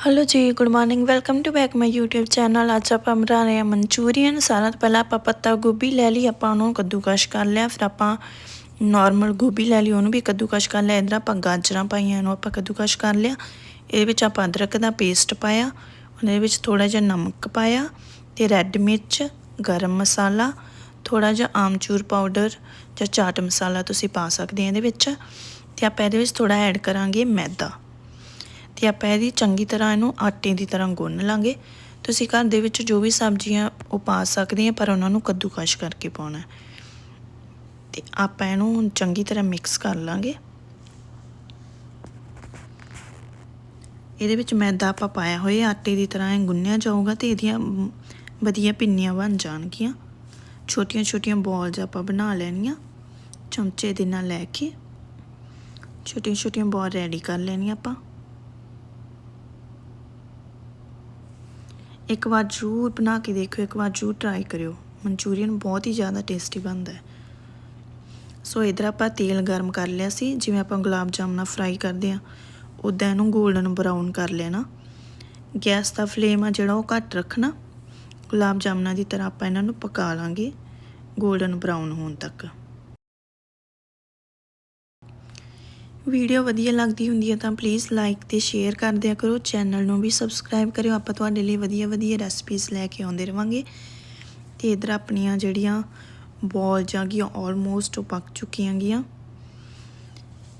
Hello ji good morning welcome to back my YouTube channel ਅੱਜ ਆਪਾਂ ਬਣਾ ਰਹੇ ਹਾਂ ਮਨਚੂਰੀਅਨ ਸਾਰਾ ਤੋਂ ਪਹਿਲਾਂ ਆਪਾਂ ਪੱਤਾ ਗੋਭੀ ਲੈ ਲਈ, ਆਪਾਂ ਉਹਨੂੰ ਕੱਦੂਕਸ਼ ਕਰ ਲਿਆ, ਫਿਰ ਆਪਾਂ ਨਾਰਮਲ ਗੋਭੀ ਲੈ ਲਈ, ਉਹਨੂੰ ਵੀ ਕੱਦੂਕਸ਼ ਕਰ ਲਿਆ। ਇਧਰ ਆਪਾਂ ਗਾਜਰਾਂ ਪਾਈਆਂ, ਇਹਨੂੰ ਆਪਾਂ ਕੱਦੂਕਸ਼ ਕਰ ਲਿਆ। ਇਹਦੇ ਵਿੱਚ ਆਪਾਂ ਅਦਰਕ ਦਾ ਪੇਸਟ ਪਾਇਆ, ਉਹਦੇ ਵਿੱਚ ਥੋੜਾ ਜਿਹਾ ਨਮਕ ਪਾਇਆ ਤੇ ਰੈੱਡ ਮਿਰਚ, ਗਰਮ ਮਸਾਲਾ ਥੋੜਾ ਜਿਹਾ ਆਮਚੂਰ ਪਾਊਡਰ ਜਾਂ ਚਾਟ ਮਸਾਲਾ ਤੁਸੀਂ ਪਾ ਸਕਦੇ ਆ ਇਹਦੇ ਵਿੱਚ। ਤੇ ਆਪਾਂ ਇਹਦੇ ਵਿੱਚ ਥੋੜਾ ਐਡ ਕਰਾਂਗੇ ਮੈਦਾ। ਤੇ ਆਪਾਂ ਇਹਦੀ ਚੰਗੀ ਤਰ੍ਹਾਂ ਇਹਨੂੰ ਆਟੇ ਦੀ ਤਰ੍ਹਾਂ ਗੁੰਨ ਲਾਂਗੇ। ਤੁਸੀਂ ਘਰ ਦੇ ਵਿੱਚ ਜੋ ਵੀ ਸਬਜ਼ੀਆਂ ਉਹ ਪਾ ਸਕਦੇ ਆ, ਪਰ ਉਹਨਾਂ ਨੂੰ ਕੱਦੂਕਸ਼ ਕਰਕੇ ਪਾਉਣਾ। ਤੇ ਆਪਾਂ ਇਹਨੂੰ ਹੁਣ ਚੰਗੀ ਤਰ੍ਹਾਂ ਮਿਕਸ ਕਰ ਲਾਂਗੇ। ਇਹਦੇ ਵਿੱਚ ਮੈਦਾ ਆਪਾਂ ਪਾਇਆ ਹੋਇਆ, ਆਟੇ ਦੀ ਤਰ੍ਹਾਂ ਇਹ ਗੁੰਨਿਆ ਜਾਊਗਾ ਤੇ ਇਹਦੀਆਂ ਵਧੀਆ ਪਿੰਨੀਆਂ ਬਣ ਜਾਣਗੀਆਂ। ਛੋਟੀਆਂ ਛੋਟੀਆਂ ਬਾਲਸ ਆਪਾਂ ਬਣਾ ਲੈਣੀਆਂ, ਚਮਚੇ ਦੇ ਨਾਲ ਲੈ ਕੇ। ਛੋਟੀਆਂ ਛੋਟੀਆਂ ਬੋਲ ਰੈਡੀ ਕਰ ਲੈਣੀਆਂ ਆਪਾਂ। ਇੱਕ ਵਾਰ ਜ਼ਰੂਰ ਬਣਾ ਕੇ ਦੇਖਿਓ, ਇੱਕ ਵਾਰ ਜ਼ਰੂਰ ਟਰਾਈ ਕਰਿਓ। ਮਨਚੂਰੀਅਨ ਬਹੁਤ ਹੀ ਜ਼ਿਆਦਾ ਟੇਸਟੀ ਬਣਦਾ ਹੈ। ਸੋ ਇਧਰ ਆਪਾਂ ਤੇਲ ਗਰਮ ਕਰ ਲਿਆ ਸੀ, ਜਿਵੇਂ ਆਪਾਂ ਗੁਲਾਬ ਜਾਮਨਾ ਫਰਾਈ ਕਰਦੇ ਆ ਉਦਾਂ ਇਹਨੂੰ 골ਡਨ ਬਰਾਊਨ ਕਰ ਲੈਣਾ। ਗੈਸ ਦਾ ਫਲੇਮ ਆ ਜਿਹੜਾ ਉਹ ਘੱਟ ਰੱਖਣਾ। ਗੁਲਾਬ ਜਾਮਨਾ ਦੀ ਤਰ੍ਹਾਂ ਆਪਾਂ ਇਹਨਾਂ ਨੂੰ ਪਕਾ ਲਾਂਗੇ 골ਡਨ ਬਰਾਊਨ ਹੋਣ ਤੱਕ। ਵੀਡੀਓ ਵਧੀਆ ਲੱਗਦੀ ਹੁੰਦੀ ਹੈ ਤਾਂ ਪਲੀਜ਼ ਲਾਈਕ ਤੇ ਸ਼ੇਅਰ ਕਰ ਦਿਆ ਕਰੋ। ਚੈਨਲ ਨੂੰ ਵੀ ਸਬਸਕ੍ਰਾਈਬ ਕਰਿਓ। ਆਪਾਂ ਤੁਹਾਡੇ ਲਈ ਵਧੀਆ ਵਧੀਆ ਰੈਸਪੀਜ਼ ਲੈ ਕੇ ਆਉਂਦੇ ਰਵਾਂਗੇ। ਤੇ ਇਧਰ ਆਪਣੀਆਂ ਜਿਹੜੀਆਂ ਬੋਲ ਜਾਂ ਗੀਆਂ ਆਲਮੋਸਟ ਪੱਕ ਚੁੱਕੀਆਂ ਗੀਆਂ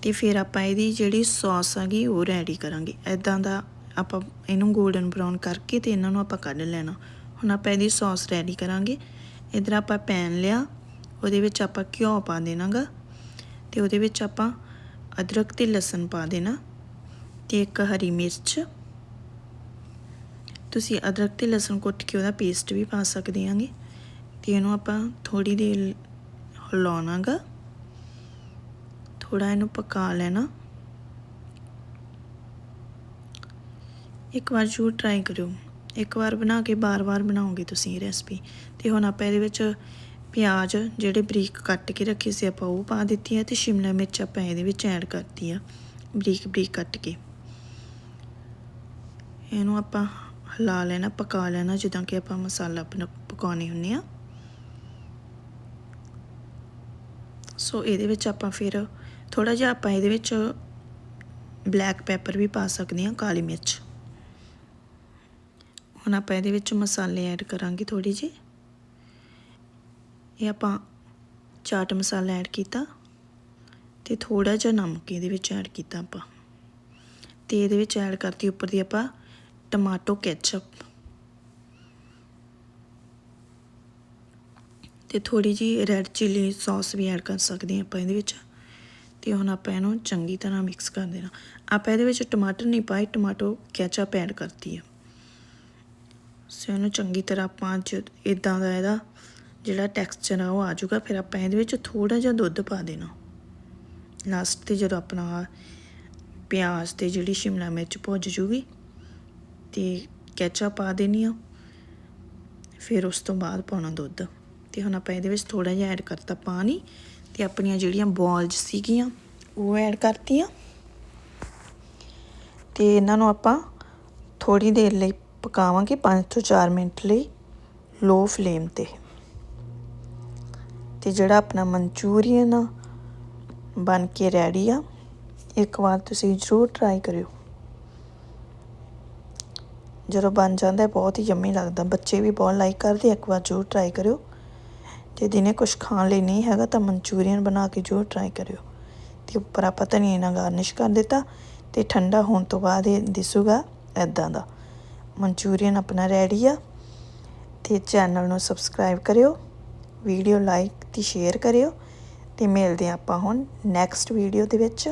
ਤੇ ਫਿਰ ਆਪਾਂ ਇਹਦੀ ਜਿਹੜੀ ਸੌਸ ਹੈਗੀ ਉਹ ਰੈਡੀ ਕਰਾਂਗੇ। ਐਦਾਂ ਦਾ ਆਪਾਂ ਇਹਨੂੰ 골ਡਨ ਬਰਾਊਨ ਕਰਕੇ ਤੇ ਇਹਨਾਂ ਨੂੰ ਆਪਾਂ ਕੱਢ ਲੈਣਾ। ਹੁਣ ਆਪਾਂ ਇਹਦੀ ਸੌਸ ਰੈਡੀ ਕਰਾਂਗੇ। ਇਧਰ ਆਪਾਂ ਪੈਨ ਲਿਆ। ਉਹਦੇ ਵਿੱਚ ਆਪਾਂ ਘਿਓ ਪਾ ਦੇਣਾਗਾ। ਤੇ ਉਹਦੇ ਵਿੱਚ ਆਪਾਂ ਅਦਰਕ ਤੇ ਲਸਣ ਪਾ ਦੇਣਾ ਤੇ ਇੱਕ ਹਰੀ ਮਿਰਚ। ਤੁਸੀਂ ਅਦਰਕ ਤੇ ਲਸਣ ਕੁੱਟ ਕੇ ਉਹਦਾ ਪੇਸਟ ਵੀ ਪਾ ਸਕਦੇ ਆਂਗੇ ਤੇ ਇਹਨੂੰ ਆਪਾਂ ਥੋੜੀ ਦੇਰ ਹਿਲਾਉਣਾਗਾ। ਥੋੜਾ ਇਹਨੂੰ ਪਕਾ ਲੈਣਾ। ਇੱਕ ਵਾਰ ਜ਼ਰੂਰ ਟਰਾਈ ਕਰਿਓ। ਇੱਕ ਵਾਰ ਬਣਾ ਕੇ ਬਾਰ-ਬਾਰ ਬਣਾਓਗੇ ਤੁਸੀਂ ਇਹ ਰੈਸਪੀ ਤੇ ਹੁਣ ਆਪਾਂ ਇਹਦੇ ਵਿੱਚ ਪਿਆਜ਼ ਜਿਹੜੇ ਬਰੀਕ ਕੱਟ ਕੇ ਰੱਖੇ ਸੀ ਆਪਾਂ ਉਹ ਪਾ ਦਿੱਤੀ ਹੈ ਤੇ ਸ਼ਿਮਲਾ ਮਿਰਚ ਆਪਾਂ ਇਹਦੇ ਵਿੱਚ ਐਡ ਕਰਤੀ ਆ, ਬਰੀਕ ਬਰੀਕ ਕੱਟ ਕੇ। ਇਹਨੂੰ ਆਪਾਂ ਹਿਲਾ ਲੈਣਾ, ਪਕਾ ਲੈਣਾ ਜਿੱਦਾਂ ਕਿ ਆਪਾਂ ਮਸਾਲਾ ਪਕਾਉਣੇ ਹੁੰਨੇ ਆ। ਸੋ ਇਹਦੇ ਵਿੱਚ ਆਪਾਂ ਫਿਰ ਥੋੜਾ ਜਿਹਾ ਆਪਾਂ ਇਹਦੇ ਵਿੱਚ ਬਲੈਕ ਪੈਪਰ ਵੀ ਪਾ ਸਕਦੇ ਹਾਂ ਕਾਲੀ ਮਿਰਚ। ਹੁਣ ਆਪਾਂ ਇਹਦੇ ਵਿੱਚ ਮਸਾਲੇ ਐਡ ਕਰਾਂਗੇ ਥੋੜੀ ਜਿਹੀ। ਇਹ ਆਪਾਂ ਚਾਟ ਮਸਾਲਾ ਐਡ ਕੀਤਾ ਤੇ ਥੋੜਾ ਜਿਹਾ ਨਮਕ ਇਹਦੇ ਵਿੱਚ ਐਡ ਕੀਤਾ ਆਪਾਂ। ਤੇ ਇਹਦੇ ਵਿੱਚ ਐਡ ਕਰਤੀ ਉੱਪਰ ਦੀ ਆਪਾਂ ਟਮਾਟੋ ਕੈਚਅਪ ਤੇ ਥੋੜੀ ਜੀ ਰੈੱਡ ਚਿੱਲੀ ਸੌਸ ਵੀ ਐਡ ਕਰ ਸਕਦੇ ਹਾਂ ਆਪਾਂ ਇਹਦੇ ਵਿੱਚ। ਤੇ ਹੁਣ ਆਪਾਂ ਇਹਨੂੰ ਚੰਗੀ ਤਰ੍ਹਾਂ ਮਿਕਸ ਕਰ ਦੇਣਾ। ਆਪਾਂ ਇਹਦੇ ਵਿੱਚ ਟਮਾਟਰ ਨਹੀਂ ਪਾਏ, ਟਮਾਟੋ ਕੈਚਅਪ ਐਡ ਕਰਤੀ ਹੈ ਸੋ ਇਹਨੂੰ ਚੰਗੀ ਤਰ੍ਹਾਂ ਆਪਾਂ ਇਦਾਂ ਦਾ ਇਹਦਾ ਜਿਹੜਾ ਟੈਕਸਚਰ ਆ, ਉਹ ਆ ਜਾਊਗਾ, ਫਿਰ ਆਪਾਂ ਇਹਦੇ ਵਿੱਚ ਥੋੜਾ ਜਿਹਾ ਦੁੱਧ ਪਾ ਦੇਣਾ। ਲਾਸਟ ਤੇ ਜਦੋਂ ਆਪਣਾ ਪਿਆਜ਼ ਤੇ ਜਿਹੜੀ ਸ਼ਿਮਲਾ ਮਿਰਚ ਭੁੱਜ ਜੂਗੀ ਤੇ ਕੈਚਅਪ ਪਾ ਦੇਣੀ ਆ, ਫਿਰ ਉਸ ਤੋਂ ਬਾਅਦ ਪਾਉਣਾ ਦੁੱਧ। ਤੇ ਹੁਣ ਆਪਾਂ ਇਹਦੇ ਵਿੱਚ ਥੋੜਾ ਜਿਹਾ ਐਡ ਕਰਤਾ ਪਾਣੀ ਤੇ ਆਪਣੀਆਂ ਜਿਹੜੀਆਂ ਬਾਲਸ ਸੀਗੀਆਂ, ਉਹ ਐਡ ਕਰਤੀਆਂ। ਤੇ ਇਹਨਾਂ ਨੂੰ ਆਪਾਂ ਥੋੜੀ ਦੇਰ ਲਈ ਪਕਾਵਾਂਗੇ 5 ਤੋਂ 4 ਮਿੰਟ ਲਈ ਲੋ ਫਲੇਮ ਤੇ। ਤੇ ਜਿਹੜਾ ਆਪਣਾ ਮਨਚੂਰੀਅਨ ਬਣ ਕੇ ਰੈਡੀ ਆ, ਇੱਕ ਵਾਰ ਤੁਸੀਂ ਜ਼ਰੂਰ ਟਰਾਈ ਕਰਿਓ। ਜਦੋਂ ਬਣ ਜਾਂਦਾ ਬਹੁਤ ਹੀ ਯੰਮੀ ਲੱਗਦਾ। ਬੱਚੇ ਵੀ ਬਹੁਤ ਲਾਈਕ ਕਰਦੇ, ਇੱਕ ਵਾਰ ਜ਼ਰੂਰ ਟਰਾਈ ਕਰਿਓ। ਜੇ ਦਿਨੇ ਕੁਝ ਖਾਣ ਲਈ ਨਹੀਂ ਹੈਗਾ, ਤਾਂ ਮਨਚੂਰੀਅਨ ਬਣਾ ਕੇ ਜ਼ਰੂਰ ਟਰਾਈ ਕਰਿਓ। ਤੇ ਉੱਪਰ ਆਪਾਂ ਧਨੀਏ ਨਾਲ ਗਾਰਨਿਸ਼ ਕਰ ਦਿੱਤਾ, ਤੇ ਠੰਡਾ ਹੋਣ ਤੋਂ ਬਾਅਦ ਇਹ ਦਿਸੂਗਾ ਐਦਾਂ ਦਾ। ਮਨਚੂਰੀਅਨ ਆਪਣਾ ਰੈਡੀ ਆ, ਤੇ ਚੈਨਲ ਨੂੰ ਸਬਸਕ੍ਰਾਈਬ ਕਰਿਓ। ਵੀਡੀਓ ਲਾਈਕ ਤੇ ਸ਼ੇਅਰ ਕਰਿਓ ਤੇ ਮਿਲਦੇ ਆਪਾਂ ਹੁਣ ਨੈਕਸਟ ਵੀਡੀਓ ਦੇ ਵਿੱਚ।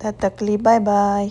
ਤਦ ਤੱਕ ਲਈ ਬਾਏ ਬਾਏ